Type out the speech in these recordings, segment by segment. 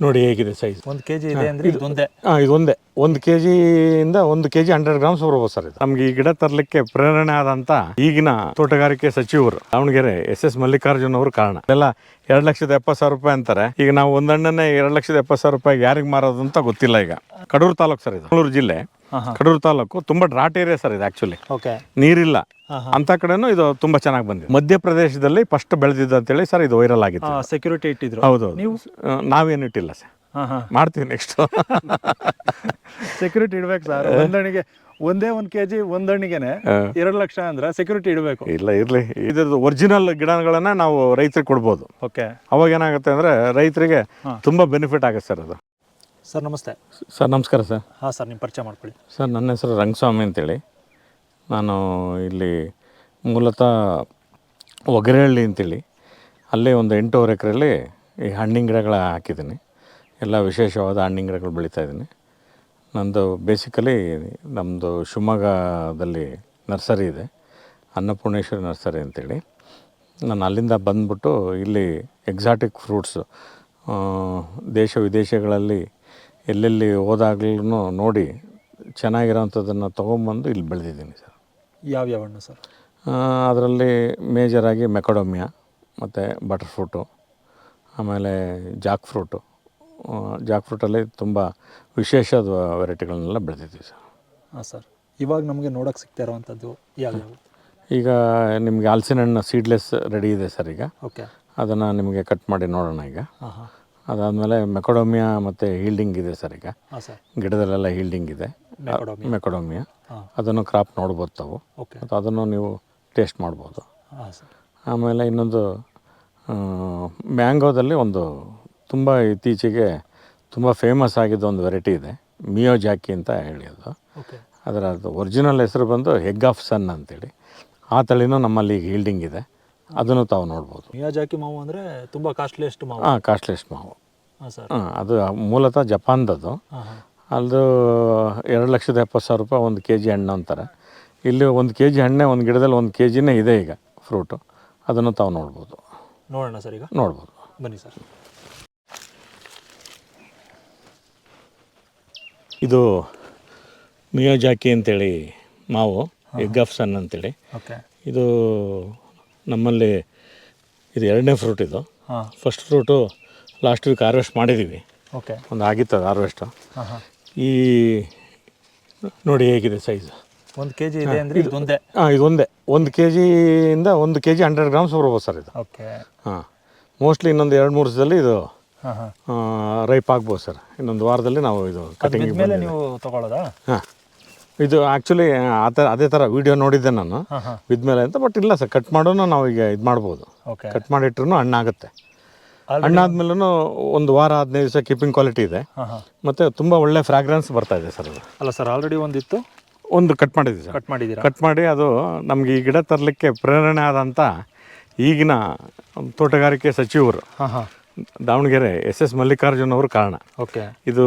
ನೋಡಿ ಹೇಗಿದೆ ಸೈಜ್ ಒಂದು ಕೆಜಿ ಇದೆ ಅಂದ್ರೆ ಇದೊಂದೇ. ಹಾ ಇದೊಂದೇ. ಒಂದೇ ಒಂದು ಕೆ ಜಿಯಿಂದ ಒಂದು ಕೆ ಜಿ ಹಂಡ್ರೆಡ್ ಗ್ರಾಮ್ಸ್ ಬರ್ಬೋದು ಸರ್ ಇದು. ನಮ್ಗೆ ಈ ಗಿಡ ತರಲಿಕ್ಕೆ ಪ್ರೇರಣೆ ಆದಂತ ಈಗಿನ ತೋಟಗಾರಿಕೆ ಸಚಿವರು ದಾವಣಗೆರೆ ಎಸ್ ಎಸ್ ಮಲ್ಲಿಕಾರ್ಜುನ್ ಅವರು ಕಾರಣ. ಎಲ್ಲ ಎರಡು ಲಕ್ಷದ ಎಪ್ಪತ್ತು ಸಾವಿರ ರೂಪಾಯಿ ಅಂತಾರೆ. ಈಗ ನಾವು ಒಂದಣ್ಣನೇ ಎರಡು ಲಕ್ಷದ ಎಪ್ಪತ್ತು ಸಾವಿರ ರೂಪಾಯಿ ಯಾರಿಗೆ ಮಾರೋದು ಅಂತ ಗೊತ್ತಿಲ್ಲ ಈಗ. ಕಡೂರು ತಾಲೂಕು ಸರ್ ಇದು. ಮಂಗಳೂರು ಜಿಲ್ಲೆ. ಕಡೂರು ತಾಲೂಕು ತುಂಬಾ ಡ್ರಾಟ್ ಏರಿಯಾ ಸರ್ ಇದು ಆಕ್ಚುಲಿ ನೀರಿಲ್ಲ. ಅಂತ ಕಡೆನೂ ಇದು ತುಂಬಾ ಚೆನ್ನಾಗಿ ಬಂದಿದೆ. ಮಧ್ಯಪ್ರದೇಶದಲ್ಲಿ ಫಸ್ಟ್ ಅಂತ ಹೇಳಿ ಸರ್ ಇದು ವೈರಲ್ ಆಗಿತ್ತು. ಸೆಕ್ಯೂರಿಟಿ ಇಟ್ಟಿದ್ರು. ಹೌದು ನೀವು? ನಾವೇನು ಇಟ್ಟಿಲ್ಲ ಸರ್. ಮಾಡ್ತೀವಿ ನೆಕ್ಸ್ಟ್ ಸೆಕ್ಯೂರಿಟಿ ಇಡ್ಬೇಕು ಸರ್ ಒಂದಣಿಗೆ ಒಂದೇ ಒಂದ್ ಕೆಜಿ ಒಂದಣಿಗೆನೆ ಎರಡು ಲಕ್ಷ ಅಂದ್ರೆ ಸೆಕ್ಯೂರಿಟಿ ಇಡಬೇಕು. ಇಲ್ಲ ಇರ್ಲಿ. ಇದ್ರದ್ದು ಒರಿಜಿನಲ್ ಗಿಡಗಳನ್ನ ನಾವು ರೈತರಿಗೆ ಕೊಡ್ಬೋದು. ಓಕೆ ಅವಾಗ ಏನಾಗುತ್ತೆ ಅಂದ್ರೆ ರೈತರಿಗೆ ತುಂಬಾ ಬೆನಿಫಿಟ್ ಆಗುತ್ತೆ ಸರ್ ಅದು. ಸರ್ ನಮಸ್ತೆ. ಸರ್ ನಮಸ್ಕಾರ ಸರ್. ಹಾಂ ಸರ್ ನಿಮ್ಮ ಪರಿಚಯ ಮಾಡ್ಕೊಳ್ಳಿ. ಸರ್ ನನ್ನ ಹೆಸರು ರಂಗಸ್ವಾಮಿ ಅಂತೇಳಿ. ನಾನು ಇಲ್ಲಿ ಮೂಲತಃ ಒಗರಹಳ್ಳಿ ಅಂತೇಳಿ. ಅಲ್ಲೇ ಒಂದು ಎಂಟೂವರೆ ಎಕರೆಯಲ್ಲಿ ಈ ಹಣ್ಣಿನ ಗಿಡಗಳ ಹಾಕಿದ್ದೀನಿ. ಎಲ್ಲ ವಿಶೇಷವಾದ ಹಣ್ಣಿನ ಗಿಡಗಳು ಬೆಳೀತಾ ಇದ್ದೀನಿ. ನಂದು ಬೇಸಿಕಲಿ ನಮ್ಮದು ಶಿವಮೊಗ್ಗದಲ್ಲಿ ನರ್ಸರಿ ಇದೆ. ಅನ್ನಪೂರ್ಣೇಶ್ವರಿ ನರ್ಸರಿ ಅಂತೇಳಿ. ನಾನು ಅಲ್ಲಿಂದ ಬಂದ್ಬಿಟ್ಟು ಇಲ್ಲಿ ಎಕ್ಸಾಟಿಕ್ ಫ್ರೂಟ್ಸು ದೇಶ ವಿದೇಶಗಳಲ್ಲಿ ಎಲ್ಲೆಲ್ಲಿ ಹೋದಾಗ್ಲೂ ನೋಡಿ ಚೆನ್ನಾಗಿರೋಂಥದ್ದನ್ನು ತೊಗೊಂಬಂದು ಇಲ್ಲಿ ಬೆಳೆದಿದ್ದೀನಿ ಸರ್. ಯಾವ ಯಾವ ಹಣ್ಣು ಸರ್? ಅದರಲ್ಲಿ ಮೇಜರಾಗಿ ಮೆಕಡೋಮಿಯಾ ಮತ್ತು ಬಟರ್ ಫ್ರೂಟು ಆಮೇಲೆ ಜಾಕ್ ಫ್ರೂಟು. ಜಾಕ್ ಫ್ರೂಟಲ್ಲಿ ತುಂಬ ವಿಶೇಷದ ವೆರೈಟಿಗಳನ್ನೆಲ್ಲ ಬೆಳೆದಿದ್ದೀವಿ ಸರ್. ಹಾಂ ಸರ್. ಇವಾಗ ನಮಗೆ ನೋಡೋಕೆ ಸಿಗ್ತಾ ಇರುವಂಥದ್ದು ಯಾವ್ಯಾವ? ಈಗ ನಿಮಗೆ ಹಲಸಿನ ಹಣ್ಣು ಸೀಡ್ಲೆಸ್ ರೆಡಿ ಇದೆ ಸರ್ ಈಗ. ಓಕೆ ಅದನ್ನು ನಿಮಗೆ ಕಟ್ ಮಾಡಿ ನೋಡೋಣ ಈಗ. ಹಾಂ ಹಾಂ ಅದಾದಮೇಲೆ ಮೆಕೊಡೋಮಿಯಾ ಮತ್ತು ಹೀಲ್ಡಿಂಗ್ ಇದೆ ಸರ್ ಈಗ. ಗಿಡದಲ್ಲೆಲ್ಲ ಹೀಲ್ಡಿಂಗ್ ಇದೆ. ಮೆಕೊಡೋಮಿಯಾ. ಅದನ್ನು ಕ್ರಾಪ್ ನೋಡ್ಬೋದು ತಾವು. ಮತ್ತು ಅದನ್ನು ನೀವು ಟೇಸ್ಟ್ ಮಾಡ್ಬೋದು. ಆಮೇಲೆ ಇನ್ನೊಂದು ಮ್ಯಾಂಗೋದಲ್ಲಿ ಒಂದು ತುಂಬ ಇತ್ತೀಚೆಗೆ ತುಂಬ ಫೇಮಸ್ ಆಗಿದ್ದ ಒಂದು ವೆರೈಟಿ ಇದೆ. ಮಿಯೋ ಜಾಕಿ ಅಂತ ಹೇಳಿ ಅದು. ಓಕೆ. ಅದರ ಒರಿಜಿನಲ್ ಹೆಸರು ಬಂದು ಹೆಗ್ ಆಫ್ ಸನ್ ಅಂತೇಳಿ. ಆ ತಳಿನೂ ನಮ್ಮಲ್ಲಿ ಈಗ ಹೀಲ್ಡಿಂಗ್ ಇದೆ. ಅದನ್ನು ತಾವು ನೋಡ್ಬೋದು. ಮಿಯಾಜಾಕಿ ಮಾವು ಅಂದರೆ ತುಂಬ ಕಾಸ್ಟ್ಲಿಯಸ್ಟ್ ಮಾವು. ಹಾಂ ಕಾಸ್ಟ್ಲಿಸ್ಟ್ ಮಾವು. ಹಾಂ ಸರ್. ಹಾಂ ಅದು ಮೂಲತಃ ಜಪಾನ್ದದು ಅದು ಎರಡು ಲಕ್ಷದ ಎಪ್ಪತ್ತು ಸಾವಿರ ರೂಪಾಯಿ ಒಂದು ಕೆ ಜಿ ಹಣ್ಣು ಅಂತಾರೆ. ಇಲ್ಲಿ ಒಂದು ಕೆ ಜಿ ಹಣ್ಣೆ ಒಂದು ಗಿಡದಲ್ಲಿ ಒಂದು ಕೆ ಜಿನೇ ಇದೆ ಈಗ ಫ್ರೂಟು ಅದನ್ನು ತಾವು ನೋಡ್ಬೋದು. ನೋಡೋಣ ಸರ್ ಈಗ. ನೋಡ್ಬೋದು. ಬನ್ನಿ ಸರ್. ಇದು ಮಿಯೋಜಾಕಿ ಅಂತೇಳಿ ಮಾವು ಎಗ್ ಆಫ್ ಸನ್ ಅಂತೇಳಿ. ಓಕೆ. ಇದು ನಮ್ಮಲ್ಲಿ ಇದು ಎರಡನೇ ಫ್ರೂಟ್ ಇದು. ಹಾಂ. First fruit last week harvest ಮಾಡಿದ್ದೀವಿ ಓಕೆ ಒಂದು ಆಗಿತ್ತು ಅದು ಹಾರ್ವೆಸ್ಟು ಈ ನೋಡಿ ಹೇಗಿದೆ ಸೈಜ್ ಒಂದು ಕೆ ಜಿ ಇದೆ ಅಂದರೆ ಒಂದೇ. ಹಾಂ ಇದು ಒಂದೇ. ಒಂದು ಕೆ ಜಿಯಿಂದ ಒಂದು ಕೆ ಜಿ ಹಂಡ್ರೆಡ್ ಗ್ರಾಮ್ಸ್ ಬರ್ಬೋದು ಸರ್ ಇದು. ಓಕೆ ಹಾಂ. ಮೋಸ್ಟ್ಲಿ ಇನ್ನೊಂದು ಎರಡು ಮೂರು ದಿವಸದಲ್ಲಿ ಇದು ರೈಪ್ ಆಗ್ಬೋದು ಸರ್ ಇನ್ನೊಂದು ವಾರದಲ್ಲಿ ನಾವು ಇದು ಕಟಿಂಗ್ ಮೇಲೆ ನೀವು ತಗೊಳ್ಳೋದಾ? ಹಾಂ. ಇದು ಆ್ಯಕ್ಚುಲಿ ಆ ಥರ ಅದೇ ಥರ ವಿಡಿಯೋ ನೋಡಿದ್ದೆ ನಾನು. ಬಿದ್ದಮೇಲೆ ಬಿದ್ಮೇಲೆ ಅಂತ ಬಟ್ ಇಲ್ಲ ಸರ್ ಕಟ್ ಮಾಡೋನು ನಾವು ಈಗ ಇದು ಮಾಡ್ಬೋದು. ಕಟ್ ಮಾಡಿಟ್ರು ಹಣ್ಣಾಗುತ್ತೆ. ಹಣ್ಣಾದ್ಮೇಲೂ ಒಂದು ವಾರ ಹದಿನೈದು ದಿವಸ ಕೀಪಿಂಗ್ ಕ್ವಾಲಿಟಿ ಇದೆ. ಮತ್ತು ತುಂಬ ಒಳ್ಳೆ ಫ್ರಾಗ್ರೆನ್ಸ್ ಬರ್ತಾ ಇದೆ ಸರ್ ಅದು. ಅಲ್ಲ ಸರ್ ಆಲ್ರೆಡಿ ಒಂದಿತ್ತು? ಒಂದು ಕಟ್ ಮಾಡಿದ್ದೀವಿ ಸರ್ ಕಟ್ ಮಾಡಿದ್ದೀರಾ? ಕಟ್ ಮಾಡಿ ಅದು ನಮಗೆ ಈ ಗಿಡ ತರಲಿಕ್ಕೆ ಪ್ರೇರಣೆ ಆದಂಥ ಈಗಿನ ತೋಟಗಾರಿಕೆ ಸಚಿವರು ದಾವಣಗೆರೆ ಎಸ್ ಎಸ್ ಮಲ್ಲಿಕಾರ್ಜುನ್ ಅವರು ಕಾರಣ. ಓಕೆ ಇದು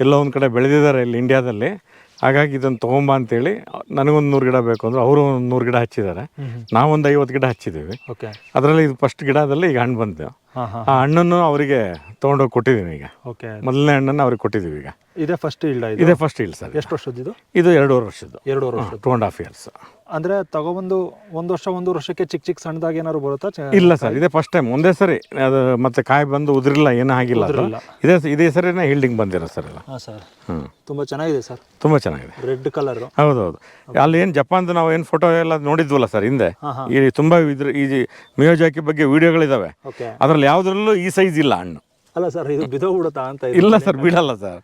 ಎಲ್ಲೋ ಒಂದು ಕಡೆ ಬೆಳೆದಿದ್ದಾರೆ ಇಲ್ಲಿ ಇಂಡಿಯಾದಲ್ಲಿ ಹಾಗಾಗಿ ಇದನ್ನು ತೊಗೊಂಬ ಅಂತೇಳಿ ನನಗೊಂದು ನೂರು ಗಿಡ ಬೇಕು ಅಂದ್ರೆ ಅವರು ಒಂದು ನೂರು ಗಿಡ ಹಚ್ಚಿದ್ದಾರೆ. ನಾವೊಂದು ಐವತ್ತು ಗಿಡ ಹಚ್ಚಿದ್ದೀವಿ. ಅದರಲ್ಲಿ ಇದು ಫಸ್ಟ್ ಗಿಡದಲ್ಲಿ ಈಗ ಹಣ್ಣು ಬಂತು ಆ ಹಣ್ಣನ್ನು ಅವರಿಗೆ ತೊಗೊಂಡೋಗಿ ಕೊಟ್ಟಿದ್ದೀನಿ ಈಗ. ಓಕೆ. ಮೊದಲನೇ ಹಣ್ಣನ್ನು ಅವ್ರಿಗೆ ಕೊಟ್ಟಿದ್ದೀವಿ ಈಗ. ಇದೇ ಫಸ್ಟ್ ಇಲ್ಡ ಇದು? ಇದೇ ಫಸ್ಟ್ ಇಲ್ಡ್ ಸರ್. ಎಷ್ಟು ವರ್ಷದ್ದು ಇದು? ಎರಡೂವರೆ ವರ್ಷದ್ದು. ಎರಡೂವರೆ ವರ್ಷ ಟೂ ಆ್ಯಂಡ್ ಹಾಫ್ ಇಯರ್ಸ್ ಅಂದ್ರೆ ತಗೊಬಂದು ಒಂದು ವರ್ಷ ಒಂದು ವರ್ಷಕ್ಕೆ ಚಿಕ್ಕ ಚಿಕ್ಕ ಸಣ್ಣದಾಗಿ ಏನಾದ್ರು ಬರುತ್ತಾ? ಇಲ್ಲ ಸರ್ ಇದೇ ಫಸ್ಟ್ ಟೈಮ್ ಒಂದೇ ಸರಿ ಅದು ಮತ್ತೆ ಕಾಯಿ ಬಂದು ಉದ್ರಿಲ್ಲ ಏನೂ ಆಗಿಲ್ಲ. ಇದೇ ಇದೇ ಸರಿನೇ ಹೀಲ್ಡಿಂಗ್ ಬಂದಿರೋ ಸರ್ ಎಲ್ಲ. ಹಾಂ ಸರ್. ಹ್ಞೂ ತುಂಬ ಚೆನ್ನಾಗಿದೆ ಸರ್. ತುಂಬಾ ಚೆನ್ನಾಗಿದೆ. ರೆಡ್ ಹೌದು ಹೌದೌದು. ಅಲ್ಲಿ ಏನು ಜಪಾನ್ದು ನಾವು ಏನು ಫೋಟೋ ಎಲ್ಲ ನೋಡಿದ್ವಲ್ಲ ಸರ್ ಹಿಂದೆ? ಈ ತುಂಬ ಇದ್ರ ಈ ಮಿಯೋಜಾಕಿ ಬಗ್ಗೆ ವಿಡಿಯೋಗಳಿದಾವೆ ಅದ್ರಲ್ಲಿ ಅದರಲ್ಲಿ ಯಾವುದ್ರಲ್ಲೂ ಈ ಸೈಜ್ ಇಲ್ಲ ಹಣ್ಣು. ಅಲ್ಲ ಸರ್ ಇದು ಬಿದೋಗ್ಬಿಡುತ್ತಾ ಅಂತ ಇಲ್ಲ ಸರ್ ಬಿಡಲ್ಲ ಸರ್.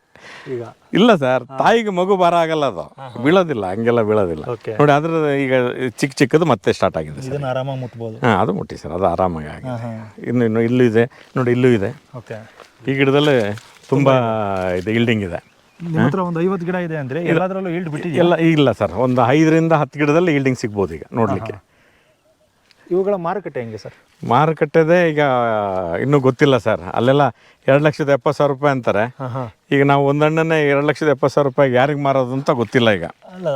ಈಗ. ಇಲ್ಲ ಸರ್ ತಾಯಿಗೆ ಮಗು ಬರ ಆಗಲ್ಲ ಅದು. ಬೀಳೋದಿಲ್ಲ ಹಂಗೆಲ್ಲ ಬೀಳೋದಿಲ್ಲ. ನೋಡಿ ಅದ್ರ ಈಗ ಚಿಕ್ಕ ಚಿಕ್ಕದು ಮತ್ತೆ ಸ್ಟಾರ್ಟ್ ಆಗಿದೆ ಸರ್. ಇದನ್ನ ಆರಾಮಾಗಿ ಮುಟ್ಬೋದು. ಹಾಂ ಅದು ಮುಟ್ಟಿ ಸರ್ ಅದು ಆರಾಮಾಗಿ ಆಗಿದೆ. ಇನ್ನು ಇನ್ನು ಇಲ್ಲೂ ಇದೆ. ನೋಡಿ ಇಲ್ಲೂ ಇದೆ. ಓಕೆ ಈ ಗಿಡದಲ್ಲಿ ತುಂಬ ಇದು ಇಲ್ಡಿಂಗ್ ಇದೆ. ನಿಮ್ಮ ಹತ್ರ ಒಂದು ಐವತ್ತು ಗಿಡ ಇದೆ ಅಂದ್ರೆ ಎಲ್ಲದರಲ್ಲೂ ಈಲ್ಡ್ ಬಿಟ್ಟಿದೆ ಎಲ್ಲ ಇಲ್ಲ ಸರ್ ಒಂದು ಐದರಿಂದ ಹತ್ತು ಗಿಡದಲ್ಲಿ ಇಲ್ಡಿಂಗ್ ಸಿಗ್ಬೋದು ಈಗ ನೋಡಲಿಕ್ಕೆ. ಇವುಗಳ ಮಾರುಕಟ್ಟೆ ಹೆಂಗೆ ಸರ್? ಮಾರುಕಟ್ಟೆದೆ ಈಗ ಇನ್ನೂ ಗೊತ್ತಿಲ್ಲ ಸರ್. ಅಲ್ಲೆಲ್ಲ ಎರಡು ಲಕ್ಷದ ಎಪ್ಪತ್ತು ಸಾವಿರ ರೂಪಾಯಿ ಅಂತಾರೆ. ಈಗ ನಾವು ಒಂದಣ್ಣನೇ ಎರಡು ಲಕ್ಷದ ಎಪ್ಪತ್ತು ಸಾವಿರ ರೂಪಾಯಿ ಯಾರಿಗೆ ಮಾರೋದು ಅಂತ ಗೊತ್ತಿಲ್ಲ ಈಗ. ಅಲ್ಲ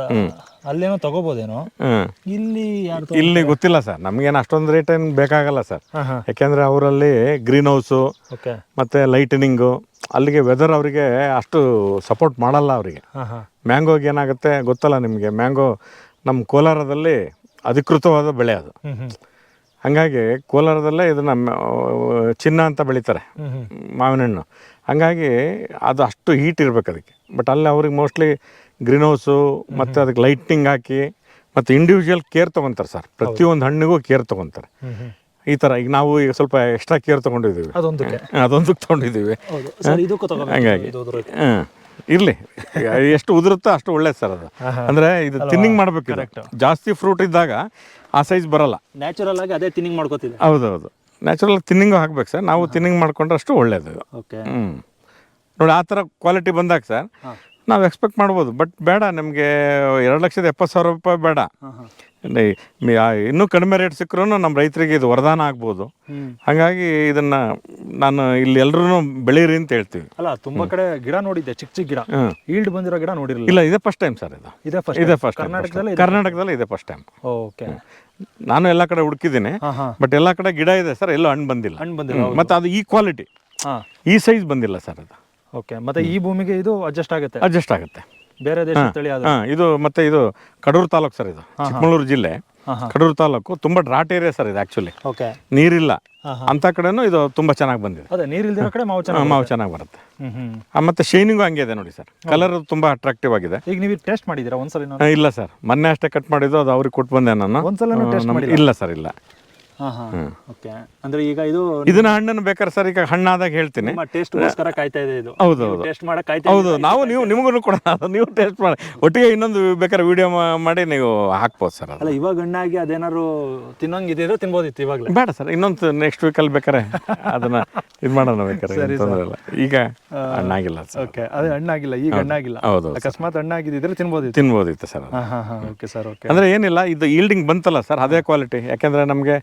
ಅಲ್ಲೇನೋ ತಗೋಬೋದೇನೋ? ಇಲ್ಲಿ ಯಾರು ಇಲ್ಲಿ ಗೊತ್ತಿಲ್ಲ ಸರ್. ನಮ್ಗೇನು ಅಷ್ಟೊಂದು ರೇಟ್ ಏನು ಬೇಕಾಗಲ್ಲ ಸರ್. ಯಾಕೆಂದರೆ ಅವರಲ್ಲಿ ಗ್ರೀನ್ ಹೌಸು ಮತ್ತೆ ಲೈಟನಿಂಗು ಅಲ್ಲಿಗೆ ವೆದರ್ ಅವರಿಗೆ ಅಷ್ಟು ಸಪೋರ್ಟ್ ಮಾಡಲ್ಲ ಅವರಿಗೆ. ಮ್ಯಾಂಗೋಗೆ ಏನಾಗುತ್ತೆ ಗೊತ್ತಲ್ಲ ನಿಮಗೆ? ಮ್ಯಾಂಗೋ ನಮ್ಮ ಕೋಲಾರದಲ್ಲಿ ಅಧಿಕೃತವಾದ ಬೆಳೆ ಅದು. ಹಾಗಾಗಿ ಕೋಲಾರದಲ್ಲೇ ಇದನ್ನು ಚಿನ್ನ ಅಂತ ಬೆಳೀತಾರೆ. ಮಾವಿನ ಹಣ್ಣು ಹಾಗಾಗಿ ಅದು ಅಷ್ಟು ಹೀಟ್ ಇರ್ಬೇಕು ಅದಕ್ಕೆ. ಬಟ್ ಅಲ್ಲಿ ಅವ್ರಿಗೆ ಮೋಸ್ಟ್ಲಿ ಗ್ರೀನ್ ಹೌಸು ಮತ್ತು ಅದಕ್ಕೆ ಲೈಟ್ನಿಂಗ್ ಹಾಕಿ ಮತ್ತು ಇಂಡಿವಿಜುವಲ್ ಕೇರ್ ತಗೊಂತಾರೆ ಸರ್ ಪ್ರತಿಯೊಂದು ಹಣ್ಣಿಗೂ ಕೇರ್ ತಗೊಂತಾರೆ. ಈ ಥರ ಈಗ ನಾವು ಈಗ ಸ್ವಲ್ಪ ಎಕ್ಸ್ಟ್ರಾ ಕೇರ್ ತೊಗೊಂಡಿದ್ದೀವಿ. ಅದೊಂದಕ್ಕೆ ಅದೊಂದಕ್ಕೆ ತೊಗೊಂಡಿದ್ದೀವಿ. ಹಂಗಾಗಿ. ಹಾಂ. ಇರಲಿ. ಎಷ್ಟು ಉದುರುತ್ತೋ ಅಷ್ಟು ಒಳ್ಳೇದು ಸರ್ ಅದು. ಅಂದರೆ ಇದು ತಿನ್ನಿಂಗ್ ಮಾಡಬೇಕು. ಜಾಸ್ತಿ ಫ್ರೂಟ್ ಇದ್ದಾಗ ಆ ಸೈಜ್ ಬರಲ್ಲ. ನ್ಯಾಚುರಲ್ ಆಗಿ ಅದೇ ತಿನ್ನಿಂಗ್ ಮಾಡ್ಕೋತಿದ್ದೆ ಹೌದು ಹೌದು ನ್ಯಾಚುರಲ್ ತಿನ್ನಿಂಗು ಹಾಕ್ಬೇಕು ಸರ್ ನಾವು ತಿನ್ನಿಂಗ್ ಮಾಡ್ಕೊಂಡ್ರೆ ಅಷ್ಟು ಒಳ್ಳೇದು ಓಕೆ ಹ್ಞೂ ನೋಡಿ ಆ ಥರ ಕ್ವಾಲಿಟಿ ಬಂದಾಗ ಸರ್ ನಾವು ಎಕ್ಸ್ಪೆಕ್ಟ್ ಮಾಡ್ಬೋದು. ಬಟ್ ಬೇಡ ನಿಮಗೆ ಎರಡು ಲಕ್ಷದ ಎಪ್ಪತ್ತು ಸಾವಿರ ರೂಪಾಯಿ ಬೇಡ. ಇನ್ನೂ ಕಡಿಮೆ ರೇಟ್ ಸಿಕ್ಕರೂ ನಮ್ಮ ರೈತರಿಗೆ ಇದು ವರದಾನ ಆಗ್ಬೋದು. ಹಾಗಾಗಿ ಇದನ್ನು ನಾನು ಇಲ್ಲಿ ಎಲ್ಲರೂ ಬೆಳೀರಿ ಅಂತ ಹೇಳ್ತೀವಿ. ಅಲ್ಲ ತುಂಬಾ ಕಡೆ ಗಿಡ ನೋಡಿದ್ದೆ ಚಿಕ್ಕ ಚಿಕ್ಕ ಗಿಡ. ಈಲ್ಡ್ ಬಂದಿರೋ ಗಿಡ ನೋಡಿರಲಿಲ್ಲ. ಇಲ್ಲ ಇದೇ ಫಸ್ಟ್ ಟೈಮ್ ಸರ್ ಇದು. ಇದೇ ಫಸ್ಟ್ ಇದೇ ಫಸ್ಟ್ ಕರ್ನಾಟಕದಲ್ಲಿ ಕರ್ನಾಟಕದಲ್ಲಿ ಇದೆ ಫಸ್ಟ್ ಟೈಮ್ ಓಕೆ ನಾನು ಎಲ್ಲ ಕಡೆ ಹುಡುಕಿದ್ದೀನಿ ಬಟ್ ಎಲ್ಲ ಕಡೆ ಗಿಡ ಇದೆ ಸರ್ ಎಲ್ಲೂ ಹಣ್ಣು ಬಂದಿಲ್ಲ. ಹಣ್ಣು ಬಂದಿಲ್ಲ ಮತ್ತೆ ಅದು ಈ ಕ್ವಾಲಿಟಿ ಈ ಸೈಜ್ ಬಂದಿಲ್ಲ ಸರ್ ಅದು. ಓಕೆ ಮತ್ತೆ ಈ ಭೂಮಿಗೆ ಇದು ಅಡ್ಜಸ್ಟ್ ಆಗುತ್ತೆ. ಅಡ್ಜಸ್ಟ್ ಆಗುತ್ತೆ. ಬೇರೆ ದೇಶ ತಳಿ ಇದು ಮತ್ತೆ ಇದು ಕಡೂರು ತಾಲೂಕು ಸರ್ ಇದು ಚಿಕ್ಕಮಗಳೂರು ಜಿಲ್ಲೆ. ಕಡೂರು ತಾಲೂಕು ತುಂಬಾ ಡ್ರಾಟ್ ಏರಿಯಾ ಸರ್ ಇದು ಆಕ್ಚುಲಿ ಓಕೆ ನೀರಿಲ್ಲ. ಅಂಥ ಕಡೆನೂ ಇದು ತುಂಬಾ ಚೆನ್ನಾಗಿ ಬಂದಿದೆ. ಅದೇ ನೀರಿಲ್ದಿರೋ ಕಡೆ ಮಾವು ಚೆನ್ನಾಗಿ ಮಾವು ಚೆನ್ನಾಗಿ ಬರುತ್ತೆ. ಮತ್ತೆ ಶೈನಿಂಗು ಹಂಗೆ ಇದೆ ನೋಡಿ ಸರ್. ಕಲರ್ ತುಂಬಾ ಅಟ್ರಾಕ್ಟಿವ್ ಆಗಿದೆ. ಈಗ ನೀವು ಟೆಸ್ಟ್ ಮಾಡಿದ್ದೀರಾ ಒಂದ್ಸಲ ಇಲ್ಲ ಸರ್. ಮೊನ್ನೆ ಅಷ್ಟೇ ಕಟ್ ಮಾಡಿದ್ದು ಅದು ಅವ್ರಿಗೆ ಕೊಟ್ಟು ಬಂದೆ ನಾನು. ಇಲ್ಲ ಸರ್ ಇಲ್ಲ. ಓಕೆ. ಅಂದ್ರೆ ಈಗ ಇದು ಇದನ್ನ ಹಣ್ಣನ್ನು ಬೇಕಾದ್ರೆ ಸರ್ ಈಗ ಹಣ್ಣಾದಾಗ ಹೇಳ್ತೀನಿ. ಟೇಸ್ಟ್ ಟೇಸ್ಟ್ಗೋಸ್ಕರ ಕಾಯ್ತಾ ಇದೆ ಇದು. ಹೌದು ಹೌದು. ಟೇಸ್ಟ್ ಮಾಡಕ್ ಕಾಯ್ತಾ ಹೌದು ನಾವು ನೀವು ನಿಮಗೂ ಕೂಡ ನೀವು ಟೇಸ್ಟ್ ಮಾಡಿ. ಒಟ್ಟಿಗೆ ಇನ್ನೊಂದು ಬೇಕಾದ್ರೆ ವಿಡಿಯೋ ಮಾಡಿ ನೀವು ಹಾಕ್ಬೋದು ಸರ್ ಅಲ್ಲ ಇವಾಗ ಹಣ್ಣಾಗಿ ಅದೇನಾದ್ರು ತಿನ್ನಂಗಿದ್ರೆ ತಿನ್ಬೋದಿತ್ತು ಇವಾಗಲೇ. ಬೇಡ ಸರ್ ಇನ್ನೊಂದು ನೆಕ್ಸ್ಟ್ ವೀಕಲ್ಲಿ ಬೇಕಾರೆ ಅದನ್ನ ಇದು ಮಾಡೋಣ ಇಲ್ಲ. ಈಗ ಹಣ್ಣಾಗಿಲ್ಲ ಸರ್. ಓಕೆ ಅದೇ ಹಣ್ಣಾಗಿಲ್ಲ ಈಗ ಹಣ್ಣಾಗಿಲ್ಲ. ಹೌದು ಅಕಸ್ಮಾತ್ ಹಣ್ಣಾಗಿದ್ದಿದ್ರೆ ತಿನ್ಬೋದಿತ್ತು. ತಿನ್ಬೋದಿತ್ತು ಸರ್ ಓಕೆ ಸರ್ ಓಕೆ. ಅಂದ್ರೆ ಏನಿಲ್ಲ ಇದು ಈಲ್ಡಿಂಗ್ ಬಂತಲ್ಲ ಸರ್ ಅದೇ ಕ್ವಾಲಿಟಿ ಯಾಕಂದ್ರೆ ನಮಗೆ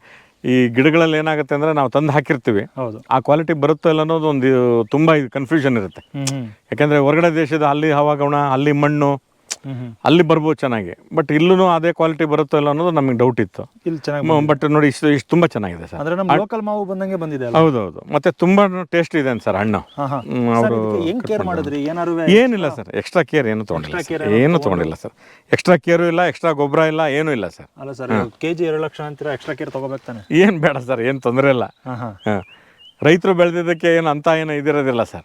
ಈ ಗಿಡಗಳಲ್ಲಿ ಏನಾಗುತ್ತೆ ಅಂದ್ರೆ ನಾವು ತಂದು ಹಾಕಿರ್ತೀವಿ. ಹೌದು. ಆ ಕ್ವಾಲಿಟಿ ಬರುತ್ತೋ ಇಲ್ಲ ಅನ್ನೋದು ಒಂದು ತುಂಬಾ ಇದು ಕನ್ಫ್ಯೂಷನ್ ಇರುತ್ತೆ. ಯಾಕಂದ್ರೆ ಹೊರಗಡೆ ದೇಶದ ಅಲ್ಲಿ ಹವಾಗುಣ ಅಲ್ಲಿ ಮಣ್ಣು ಅಲ್ಲಿ ಬರ್ಬೋದು ಚೆನ್ನಾಗಿ. ಬಟ್ ಇಲ್ಲೂ ಅದೇ ಕ್ವಾಲಿಟಿ ಬರುತ್ತೋ ಇಲ್ಲ ಅನ್ನೋದು ನಮಗೆ ಡೌಟ್ ಇತ್ತು. ಇಲ್ಲಿ ಚೆನ್ನಾಗಿ ಬಟ್ ನೋಡಿ ಇಷ್ಟು ಇಷ್ಟು ತುಂಬ ಚೆನ್ನಾಗಿದೆ ಸರ್. ಅಂದ್ರೆ ನಮ್ಮ ಲೋಕಲ್ ಮಾವು ಬಂದಂಗೆ ಬಂದಿದೆ ಹೌದೌದು. ಮತ್ತೆ ತುಂಬ ಟೇಸ್ಟ್ ಇದೆ ಸರ್ ಹಣ್ಣು. ಅವರು ಹೆಂಗ್ ಕೇರ್ ಮಾಡಿದ್ರಿ? ಏನಾರು ಏನಿಲ್ಲ ಸರ್ ಎಕ್ಸ್ಟ್ರಾ ಕೇರ್ ಏನು ತೊಗೊಂಡಿಲ್ಲ ಏನು ತೊಗೊಂಡಿಲ್ಲ? ಸರ್. ಎಕ್ಸ್ಟ್ರಾ ಕೇರು ಇಲ್ಲ ಎಕ್ಸ್ಟ್ರಾ ಗೊಬ್ಬರ ಇಲ್ಲ ಏನೂ ಇಲ್ಲ ಸರ್. ಅಲ್ಲ ಸರ್ ಕೆ ಜಿ ಎರಡು ಲಕ್ಷ ಅಂತೀರಾ ಎಕ್ಸ್ಟ್ರಾ ಕೇರ್ ತಗೋಬೇಕು ತಾನೆ? ಏನು ಬೇಡ ಸರ್ ಏನು ತೊಂದರೆ ಇಲ್ಲ. ಹಾಂ. ರೈತರು ಬೆಳೆದಿದ್ದಕ್ಕೆ ಏನು ಅಂತ ಏನು ಇದಿರೋದಿಲ್ಲ ಸರ್.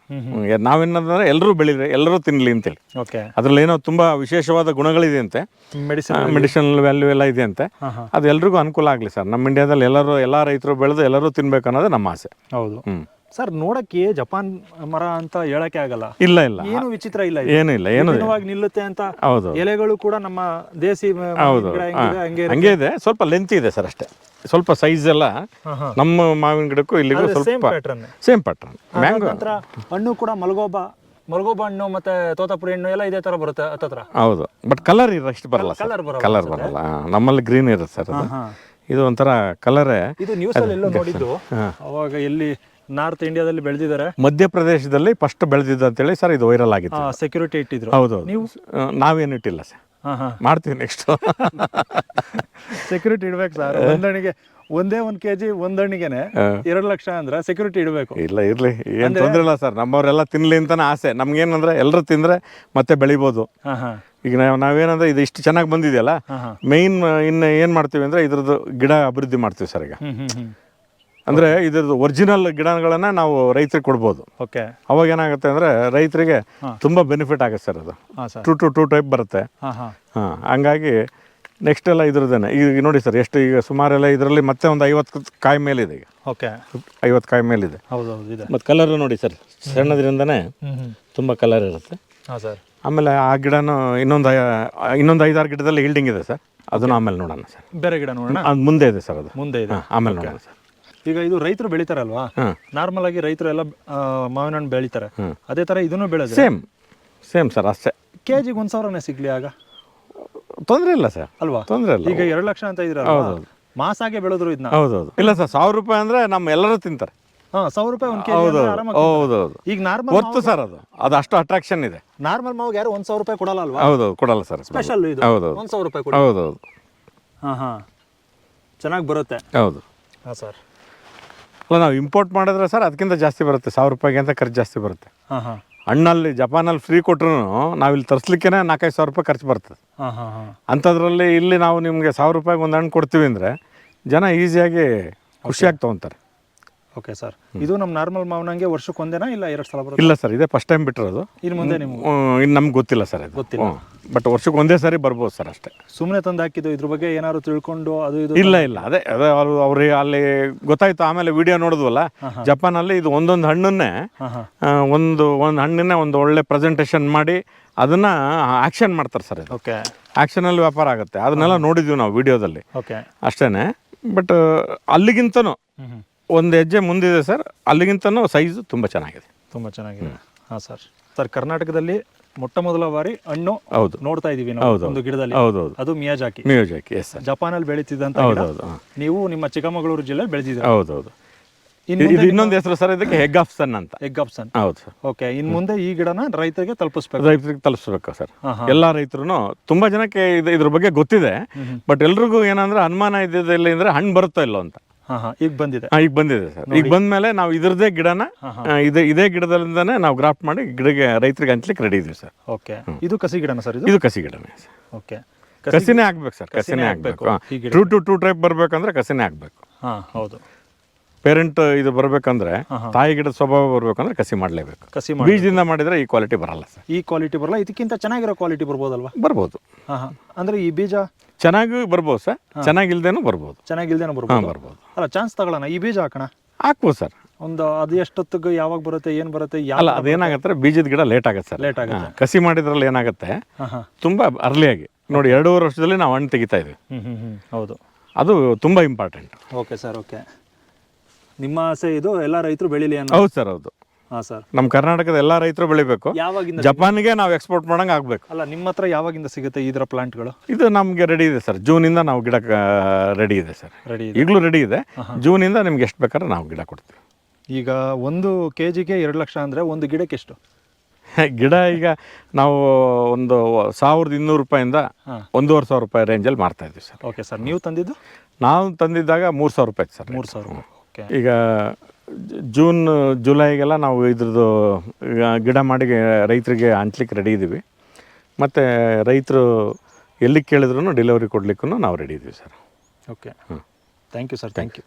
ನಾವೇನಂದ್ರೆ ಎಲ್ಲರೂ ಬೆಳಿದ್ರೆ ಎಲ್ಲರೂ ತಿನ್ನಲಿ ಅಂತೇಳಿ. ಓಕೆ. ಅದರಲ್ಲಿ ಏನೋ ತುಂಬಾ ವಿಶೇಷವಾದ ಗುಣಗಳಿದೆ ಅಂತೆ ಮೆಡಿಸಿನ್ ಮೆಡಿಸಿನಲ್ ವ್ಯಾಲ್ಯೂ ಎಲ್ಲ ಇದೆ ಅಂತೆ ಅದು ಎಲ್ರಿಗೂ ಅನುಕೂಲ ಆಗಲಿ ಸರ್. ನಮ್ಮ ಇಂಡಿಯಾದಲ್ಲಿ ಎಲ್ಲರೂ ಎಲ್ಲ ರೈತರು ಬೆಳೆದು ಎಲ್ಲರೂ ತಿನ್ಬೇಕು ಅನ್ನೋದೇ ನಮ್ಮ ಆಸೆ. ಹೌದು. ಹ್ಞೂ ಸರ್ ನೋಡಕ್ಕೆ ಜಪಾನ್ ಮರ ಅಂತ ಹೇಳಕ್ಕೆ ಆಗಲ್ಲ. ಇಲ್ಲ ಇಲ್ಲ. ಏನು ವಿಚಿತ್ರ ಇಲ್ಲ ಇದು. ಏನೂ ಇಲ್ಲ ಏನು ವಿಭಿನ್ನವಾಗಿ ನಿಲ್ಲುತ್ತೆ ಅಂತ ಹೌದು. ಎಲೆಗಳು ಕೂಡ ನಮ್ಮ ದೇಸಿ ಮ- ಹೌದು. ಗಿಡ ಹೆಂಗಿದೆ ಹಂಗೆ ಹಂಗೆ ಇದೆ. ಸ್ವಲ್ಪ ಲೆಂತ್ ಇದೆ ಸರ್ ಅಷ್ಟೇ. ಸ್ವಲ್ಪ ಸೈಜ್ ಎಲ್ಲ ಹಾಂ ಹಾಂ. ನಮ್ಮ ಮಾವಿನ ಗಿಡಕ್ಕೂ ಇಲ್ಲಿಗೂ ಸೇಮ್ ಸ್ವಲ್ಪ ಪ್ಯಾಟ್ರನ್ ಸೇಮ್ ಪ್ಯಾಟರ್ನ್ ಮ್ಯಾಂಗೋ ನಂತರ ಹಣ್ಣು ಕೂಡ ಮಲಗೋಬ ಮಲಗೋಬ ಹಣ್ಣು ಮತ್ತೆ ತೋತಾಪುರಿ ಹಣ್ಣು ಎಲ್ಲ ಇದೇ ತರ ಬರುತ್ತೆ ಹತ್ತತ್ರ. ಹೌದು. ಬಟ್ ಕಲರ್ ಇರಷ್ಟು ಬರಲ್ಲ ಸರ್. ಕಲರ್ ಬರೋ ಕಲರ್ ಬರಲ್ಲ. ನಮ್ಮಲ್ಲಿ ಗ್ರೀನ್ ಇರುತ್ತೆ ಸರ್ ಅದು. ಇದು ಒಂಥರ ಕಲರೇ ಇದು ನ್ಯೂಸ್ ಅಲ್ಲಿ ಎಲ್ಲೋ ನೋಡಿದ್ದು. ಅವಾಗ ಎಲ್ಲಿ ನಾರ್ತ್ ಇಂಡಿಯಾದಲ್ಲಿ ಬೆಳೆದಿದ್ದಾರೆ. ಮಧ್ಯಪ್ರದೇಶದಲ್ಲಿ ಫಸ್ಟ್ ಬೆಳೆದಿದ್ದು ಅಂತೇಳಿ ಸರ್ ಇದು ವೈರಲ್ ಆಗಿತ್ತು. ಸೆಕ್ಯೂರಿಟಿ ಇಟ್ಟಿದ್ರು. ಹೌದು ನೀವು? ನಾವೇನು ಇಟ್ಟಿಲ್ಲ ಸರ್ ಮಾಡ್ತೀವಿ ನೆಕ್ಸ್ಟ್ ಸೆಕ್ಯೂರಿಟಿ ಇಡ್ಬೇಕು ಸರ್ ಒಂದಣಿಗೆ ಒಂದೇ ಒಂದ್ ಕೆಜಿ ಒಂದಣಿಗೆನೆ ಎರಡು ಲಕ್ಷ ಅಂದ್ರೆ ಸೆಕ್ಯೂರಿಟಿ ಇಡಬೇಕು. ಇಲ್ಲ ಇರ್ಲಿ. ಏನು ತೊಂದರೆ ಇಲ್ಲ ಸರ್ ನಮ್ಮವರೆಲ್ಲ ತಿನ್ಲಿ ಅಂತಾನೆ ಆಸೆ. ನಮ್ಗೇನಂದ್ರೆ ಎಲ್ಲರೂ ತಿಂದ್ರೆ ಮತ್ತೆ ಬೆಳಿಬೋದು. ಈಗ ನಾವು ನಾವೇನಂದ್ರೆ ಇದು ಇಷ್ಟು ಚೆನ್ನಾಗಿ ಬಂದಿದೆಯಲ್ಲ ಮೇನ್ ಮೇಯ್ನ್ ಇನ್ನು ಏನು ಮಾಡ್ತೀವಿ ಅಂದರೆ ಇದ್ರದ್ದು ಗಿಡ ಅಭಿವೃದ್ಧಿ ಮಾಡ್ತೀವಿ ಸರ್ ಈಗ. ಅಂದರೆ ಇದ್ರದ್ದು ಒರಿಜಿನಲ್ ಗಿಡಗಳನ್ನ ನಾವು ರೈತರಿಗೆ ಕೊಡ್ಬೋದು. ಓಕೆ ಅವಾಗ ಏನಾಗುತ್ತೆ ಅಂದರೆ ರೈತರಿಗೆ ತುಂಬಾ ಬೆನಿಫಿಟ್ ಆಗುತ್ತೆ ಸರ್ ಅದು. ಟು ಟು ಟು ಟೈಪ್ ಬರುತ್ತೆ. ಹಾ ಹಂಗಾಗಿ ನೆಕ್ಸ್ಟ್ ಎಲ್ಲ ಇದ್ರದ್ದೇನೆ. ಈಗ ನೋಡಿ ಸರ್ ಎಷ್ಟು ಈಗ ಸುಮಾರೆಲ್ಲ ಇದರಲ್ಲಿ ಮತ್ತೆ ಒಂದು ಐವತ್ತು ಕಾಯಿ ಮೇಲಿದೆ ಈಗ. ಓಕೆ ಐವತ್ತು ಕಾಯಿ ಮೇಲಿದೆ. ಮತ್ತು ಕಲರ್ ನೋಡಿ ಸರ್ ಸಣ್ಣದ್ರಿಂದನೇ ತುಂಬ ಕಲರ್ ಇರುತ್ತೆ. ಸರ್. ಆಮೇಲೆ ಆ ಗಿಡನೂ ಇನ್ನೊಂದು ಇನ್ನೊಂದು ಐದಾರು ಗಿಡದಲ್ಲಿ ಹಿಲ್ಡಿಂಗ್ ಇದೆ ಸರ್. ಅದನ್ನು ಆಮೇಲೆ ನೋಡೋಣ ಸರ್. ಬೇರೆ ಗಿಡ ನೋಡೋಣ? ಅದು ಮುಂದೆ ಇದೆ ಸರ್ ಅದು. ಮುಂದೆ ಇದೆ. ಆಮೇಲೆ ನೋಡೋಣ ಸರ್. ಈಗ ಇದು ರೈತರು ಬೆಳಿತಾರಲ್ವಾ? ನಾರ್ಮಲ್ ಆಗಿ ರೈತರು ಎಲ್ಲ ಮಾವಿನ ಹಣ್ಣು ಬೆಳಿತಾರೆ. ಅದೇ ತರ ಇದನ್ನು ಬೆಳೆದ್ರೆ? ಸೇಮ್ ಸೇಮ್ ಸರ್ ಅಷ್ಟೇ. ಕೆ ಜಿಗೆ ಒಂದ್ ಸಾವಿರನೇ ಸಿಗ್ಲಿ ಆಗ? ತೊಂದರೆ ಇಲ್ಲ ಸರ್ ಅಲ್ವಾ? ತೊಂದರೆ ಇಲ್ಲ. ಈಗ ಎರಡು ಲಕ್ಷ ಅಂತ ಇದ್ರಲ್ಲ ಮಾಸಾಗೆ ಬೆಳೆದ್ರು ಇದನ್ನ ಹೌದೌದು. ಇಲ್ಲ ಸರ್ ಸಾವಿರ ರೂಪಾಯಿ ಅಂದ್ರೆ ನಮ್ಮ ಎಲ್ಲರೂ ತಿಂತಾರೆ. ಹಾ ಸಾವಿರ ರೂಪಾಯಿ ಒಂದು ಕೆಜಿ ಹೌದು ಆರಾಮಾಗಿ ಹೌದು ಹೌದು ಈಗ ನಾರ್ಮಲ್ ಗೊತ್ತು ಸರ್ ಅದು. ಅದು ಅಷ್ಟು ಅಟ್ರಾಕ್ಷನ್ ಇದೆ. ನಾರ್ಮಲ್ ಮಾವಿಗೆ ಯಾರು ಒಂದ್ ಸಾವಿರ ರೂಪಾಯಿ ಕೊಡಲ್ಲ ಅಲ್ವಾ? ಹೌದು ಕೊಡಲ್ಲ ಸರ್ ಸ್ಪೆಷಲ್ ಇದು. ಹೌದು ಒಂದ್ ಸಾವಿರ ರೂಪಾಯಿ ಕೊಡಿ. ಹೌದು ಹೌದು ಹಾ ಹಾ. ಚೆನ್ನಾಗಿ ಬರುತ್ತೆ. ಹೌದು. ಹಾ ಸರ್ ಅಲ್ಲ ನಾವು ಇಂಪೋರ್ಟ್ ಮಾಡಿದ್ರೆ ಸರ್ ಅದಕ್ಕಿಂತ ಜಾಸ್ತಿ ಬರುತ್ತೆ ಸಾವಿರ ರೂಪಾಯಿಗೆ ಅಂತ ಖರ್ಚು ಜಾಸ್ತಿ ಬರುತ್ತೆ. ಹಾ ಹಾ. ಹಣ್ಣಲ್ಲಿ ಜಪಾನಲ್ಲಿ ಫ್ರೀ ಕೊಟ್ರು ನಾವಿಲ್ಲಿ ತರಿಸ್ಲಿಕ್ಕೆ ನಾಲ್ಕೈದು ಸಾವಿರ ರೂಪಾಯಿ ಖರ್ಚು ಬರ್ತದೆ. ಅಂಥದ್ರಲ್ಲಿ ಇಲ್ಲಿ ನಾವು ನಿಮಗೆ ಸಾವಿರ ರೂಪಾಯಿಗೆ ಒಂದು ಹಣ್ಣು ಕೊಡ್ತೀವಿ ಅಂದರೆ ಜನ ಈಸಿಯಾಗಿ ಖುಷಿಯಾಗಿ ತೊಗೊತಾರೆ ಓಕೆ ಸರ್ ಇದು ನಮ್ಮ ನಾರ್ಮಲ್ ಮಾವನಂಗೆ ವರ್ಷಕ್ಕೆ ಒಂದೇನಾ ಇಲ್ಲ ಎರಡು ಸಲ ಬರುತ್ತೆ? ಇಲ್ಲ ಸರ್ ಇದೇ ಫಸ್ಟ್ ಟೈಮ್ ಬಿಟ್ಟಿರೋದು. ಇನ್ನು ಮುಂದೆ ನಿಮ್ಗೆ? ಇನ್ನು ನಮ್ಗೆ ಗೊತ್ತಿಲ್ಲ ಸರ್ ಇದು. ಗೊತ್ತಿಲ್ಲ. ಬಟ್ ವರ್ಷಕ್ಕೆ ಒಂದೇ ಸಾರಿ ಬರ್ಬೋದು ಸರ್ ಅಷ್ಟೇ. ಸುಮ್ಮನೆ ತಂದು ಹಾಕಿದ್ದು ಇದ್ರ ಬಗ್ಗೆ ಏನಾದ್ರು ತಿಳ್ಕೊಂಡು ಅದು ಇದು ಇಲ್ಲ ಇಲ್ಲ. ಅದೇ ಅದೇ ಅವರು ಅವ್ರಿಗೆ ಅಲ್ಲಿ ಗೊತ್ತಾಯ್ತು ಆಮೇಲೆ ವಿಡಿಯೋ ನೋಡಿದ್ವಲ್ಲ ಜಪಾನಲ್ಲಿ ಇದು ಒಂದೊಂದು ಹಣ್ಣನ್ನೇ ಆ, ಒಂದು ಒಂದು ಹಣ್ಣನ್ನೇ ಒಂದು ಒಳ್ಳೆ ಪ್ರೆಸೆಂಟೇಷನ್ ಮಾಡಿ ಅದನ್ನ ಆಕ್ಷನ್ ಮಾಡ್ತಾರೆ ಸರ್ ಇದು. ಓಕೆ ಆ್ಯಕ್ಷನಲ್ಲಿ ವ್ಯಾಪಾರ ಆಗುತ್ತೆ. ಅದನ್ನೆಲ್ಲ ನೋಡಿದ್ವಿ ನಾವು ವಿಡಿಯೋದಲ್ಲಿ ಓಕೆ ಅಷ್ಟೇನೆ. ಬಟ್ ಅಲ್ಲಿಗಿಂತನೂ ಒಂದು ಹೆಜ್ಜೆ ಮುಂದಿದೆ ಸರ್. ಅಲ್ಲಿಗಿಂತನೂ ಸೈಜು ತುಂಬ ಚೆನ್ನಾಗಿದೆ. ತುಂಬ ಚೆನ್ನಾಗಿದೆ. ಹಾಂ ಸರ್. ಸರ್ ಕರ್ನಾಟಕದಲ್ಲಿ ಮೊಟ್ಟ ಮೊದಲ ಬಾರಿ ಹಣ್ಣು ಹೌದು. ನೋಡ್ತಾ ಇದೀವಿ ನಾವು ಒಂದು ಗಿಡದಲ್ಲಿ. ಹೌದು ಹೌದು ಅದು ಮಿಯಾಜಾಕಿ. ಮ್ಯೂಸಿಕ್ ಎಸ್ ಸರ್ ಜಪಾನಲ್ಲಿ ಬೆಳೀತಿದ್ದಂತ ಹೌದು. ಹೌದು ಹಾಂ. ನೀವು ನಿಮ್ಮ ಚಿಕ್ಕಮಗಳೂರು ಜಿಲ್ಲೆ ಬೆಳೆದಿದ್ದೀರಾ? ಹೌದು ಹೌದು ಇನ್ನು ಇದು ಇನ್ನೊಂದು ಹೆಸರು ಸರ್ ಇದಕ್ಕೆ ಹೆಗ್ ಆಫ್ ಸನ್ ಅಂತ. ಎಗ್ ಆಪ್ಷನ್ ಹೌದು ಸರ್. ಓಕೆ ಇನ್ನು ಮುಂದೆ ಈ ಗಿಡನ ರೈತರಿಗೆ ತಲುಪಿಸ್ಬೇಕು. ರೈತರಿಗೆ ತಲುಪಿಸ್ಬೇಕು ಸರ್. ಎಲ್ಲಾ ರೈತರು ತುಂಬಾ ಜನಕ್ಕೆ ಇದು ಇದ್ರ ಬಗ್ಗೆ ಗೊತ್ತಿದೆ. ಬಟ್ ಎಲ್ರಿಗೂ ಏನಂದ್ರೆ ಅನುಮಾನ ಇದ್ದಿದ್ದಲ್ಲಿ ಅಂದ್ರೆ ಹಣ್ಣು ಬರುತ್ತೋ ಇಲ್ಲೋ ಅಂತ. ಈಗ ಬಂದಿದೆ. ಈಗ ಬಂದಿದೆ ಸರ್. ಈಗ ಬಂದ್ಮೇಲೆ ನಾವು ಇದ್ರದ್ದೇ ಗಿಡನ ಇದೇ ಇದೇ ಗಿಡದಲ್ಲಿಂದಾನೆ ನಾವು ಗ್ರಾಫ್ಟ್ ಮಾಡಿ ಗಿಡಗೆ ರೈತರಿಗೆ ಹಂಚ್ಲಿಕ್ಕೆ ರೆಡಿ ಇದೀವಿ ಸರ್. ಓಕೆ. ಇದು ಕಸಿ ಗಿಡನ ಸರ್ ಇದು? ಇದು ಕಸಿ ಗಿಡನೇ ಸರ್. ಓಕೆ. ಕಸಿನೇ ಆಗ್ಬೇಕು ಸರ್ ಕಸಿನೇ ಹಾಕ್ಬೇಕು ಆಗ್ಬೇಕು. ಟ್ರೂ ಟು ಟೂ ಟೈಪ್ ಬರ್ಬೇಕಂದ್ರೆ ಕಸಿನೇ ಆಗ್ಬೇಕು. ಹಾಂ ಹೌದು. ಪೇರೆಂಟ್ ಇದು ಬರಬೇಕಂದ್ರೆ ತಾಯಿ ಗಿಡದ ಸ್ವಭಾವ ಬರಬೇಕಂದ್ರೆ ಕಸಿ ಮಾಡಲೇಬೇಕು. ಕಸಿ ಮಾಡಿ ಬೀಜದಿಂದ ಮಾಡಿದ್ರೆ ಈ ಕ್ವಾಲಿಟಿ ಬರಲ್ಲ ಸರ್. ಈ ಕ್ವಾಲಿಟಿ ಬರಲ್ಲ ಇದಕ್ಕಿಂತ ಚೆನ್ನಾಗಿರೋ ಕ್ವಾಲಿಟಿ ಬರ್ಬೋದಲ್ವಾ? ಬರ್ಬೋದು. ಅಂದ್ರೆ ಈ ಬೀಜ? ಚೆನ್ನಾಗಿ ಬರ್ಬೋದು ಸರ್ ಚೆನ್ನಾಗಿಲ್ದೇನು ಬರ್ಬೋದು. ಚೆನ್ನಾಗಿಲ್ದೇನು ಬರ್ಬೋದು? ಬರ್ಬೋದು. ಅಲ್ಲ ಚಾನ್ಸ್ ತಗೊಳ್ಳೋಣ ಈ ಬೀಜ ಹಾಕೋಣ? ಹಾಕ್ಬೋದು ಸರ್. ಒಂದು ಅದು ಎಷ್ಟೊತ್ತಿಗೆ ಯಾವಾಗ ಬರುತ್ತೆ ಏನು ಬರುತ್ತೆ ಅಲ್ಲ ಅದೇನಾಗತ್ತೆ ಬೀಜದ ಗಿಡ ಲೇಟ್ ಆಗುತ್ತೆ ಸರ್. ಲೇಟ್ ಆಗುತ್ತೆ. ಕಸಿ ಮಾಡಿದ್ರಲ್ಲಿ ಏನಾಗುತ್ತೆ ತುಂಬಾ ಅರ್ಲಿ ಆಗಿ ಅರ್ಲಿಯಾಗಿ ನೋಡಿ ಎರಡೂವರೆ ವರ್ಷದಲ್ಲಿ ನಾವು ಹಣ್ಣು ತೆಗಿತಾ ಇದ್ದೀವಿ ಹೌದು. ಅದು ತುಂಬ ಇಂಪಾರ್ಟೆಂಟ್ ಓಕೆ ಸರ್ ಓಕೆ ನಿಮ್ಮ ಆಸೆ ಇದು ಎಲ್ಲ ರೈತರು ಬೆಳಿಲಿ ಅನ್ನೋ ಹೌದು ಸರ್ ಹೌದು. ಹಾಂ ಸರ್. ನಮ್ಮ ಕರ್ನಾಟಕದ ಎಲ್ಲ ರೈತರು ಬೆಳಿಬೇಕು. ಯಾವಾಗಿಂದ ಜಪಾನ್ಗೆ ನಾವು ಎಕ್ಸ್ಪೋರ್ಟ್ ಮಾಡಂಗೆ ಆಗಬೇಕು. ಅಲ್ಲ ನಿಮ್ಮ ಹತ್ರ ಯಾವಾಗಿಂದ ಸಿಗುತ್ತೆ ಇದರ ಪ್ಲಾಂಟ್ಗಳು? ಇದು ನಮಗೆ ರೆಡಿ ಇದೆ ಸರ್. ಜೂನಿಂದ ನಾವು ಗಿಡ ರೆಡಿ ಇದೆ ಸರ್. ರೆಡಿ ಈಗಲೂ ರೆಡಿ ಇದೆ. ಜೂನಿಂದ ನಿಮ್ಗೆ ಎಷ್ಟು ಬೇಕಾದ್ರೆ ನಾವು ಗಿಡ ಕೊಡ್ತೀವಿ. ಈಗ ಒಂದು ಕೆ ಜಿಗೆ ಎರಡು ಲಕ್ಷ ಅಂದರೆ ಒಂದು ಗಿಡಕ್ಕೆ ಎಷ್ಟು? ಗಿಡ ಈಗ ನಾವು ಒಂದು ಸಾವಿರದ ಇನ್ನೂರು ರೂಪಾಯಿಂದ. ಒಂದೂವರೆ ಸಾವಿರ ರೂಪಾಯಿ ರೇಂಜಲ್ಲಿ ಮಾರ್ತಾ ಇದ್ವಿ ಸರ್. ಓಕೆ ಸರ್ ನೀವು ತಂದಿದ್ದು? ನಾವು ತಂದಿದ್ದಾಗ ಮೂರು ಸಾವಿರ ರೂಪಾಯಿ ಸರ್. ಮೂರು ಸಾವಿರ ಈಗ ಜೂನ್ ಜುಲೈಗೆಲ್ಲ ನಾವು ಇದ್ರದ್ದು ಈಗ ಗಿಡ ಮಾಡಿ ರೈತರಿಗೆ ಹಂಚ್ಲಿಕ್ಕೆ ರೆಡಿ ಇದ್ದೀವಿ ಮತ್ತು ರೈತರು ಎಲ್ಲಿ ಕೇಳಿದ್ರು ಡೆಲಿವರಿ ಕೊಡ್ಲಿಕ್ಕೂ ನಾವು ರೆಡಿ ಇದ್ದೀವಿ sir okay thank you sir thank you